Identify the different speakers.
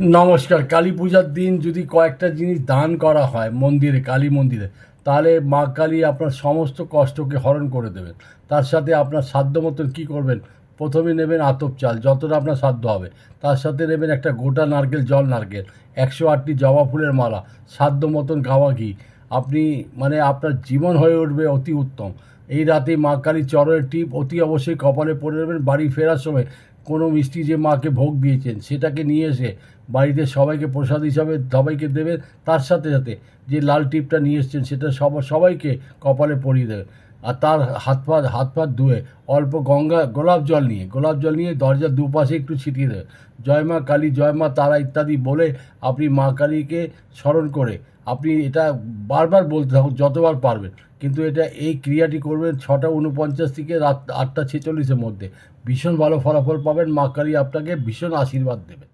Speaker 1: নমস্কার, কালী পূজার দিন যদি কয়েকটা জিনিস দান করা হয় মন্দিরে, কালী মন্দিরে, তাহলে মা কালী আপনার সমস্ত কষ্টকে হরণ করে দেবেন। তার সাথে আপনার সাধ্য মতন কী করবেন? প্রথমে নেবেন আতপ চাল, যতটা আপনার সাধ্য হবে। তার সাথে নেবেন একটা গোটা নারকেল, জল নারকেল, একশো আটটি জবা ফুলের মালা, সাধ্য মতন গাওয়া ঘি। আপনি মানে আপনার জীবন হয়ে উঠবে অতি উত্তম। এই রাতে মা কালী চরণের টিপ অতি অবশ্যই কপালে পরে নেবেন, বাড়ি ফেরার সময় কোনো মিষ্টি যে মাকে ভোগ দিয়েছেন, সেটাকে নিয়ে এসে বাড়িতে সবাইকে প্রসাদ হিসাবে সবাইকে দেবেন, তার সাথে সাথে যে লাল টিপটা নিয়ে এসছেন, সেটা সব, সবাইকে কপালে পরিয়ে দেবেন। আর তার হাত পা হাত পা ধুয়ে অল্প গঙ্গা, গোলাপ জল নিয়ে, গোলাপ জল নিয়ে দরজার দুপাশে একটু ছিটিয়ে দেবেন জয় মা কালী, জয় মা তারা ইত্যাদি বলে আপনি মা কালীকে স্মরণ করে আপনি এটা বারবার বলতে থাকুন, যতবার পারবেন। কিন্তু এটা এই ক্রিয়াটি করবেন ছটা উনপঞ্চাশ থেকে রাত আটটা ছেচল্লিশের মধ্যে। ভীষণ ভালো ফলাফল পাবেন মা কালী, আপনাকে ভীষণ আশীর্বাদ দেবে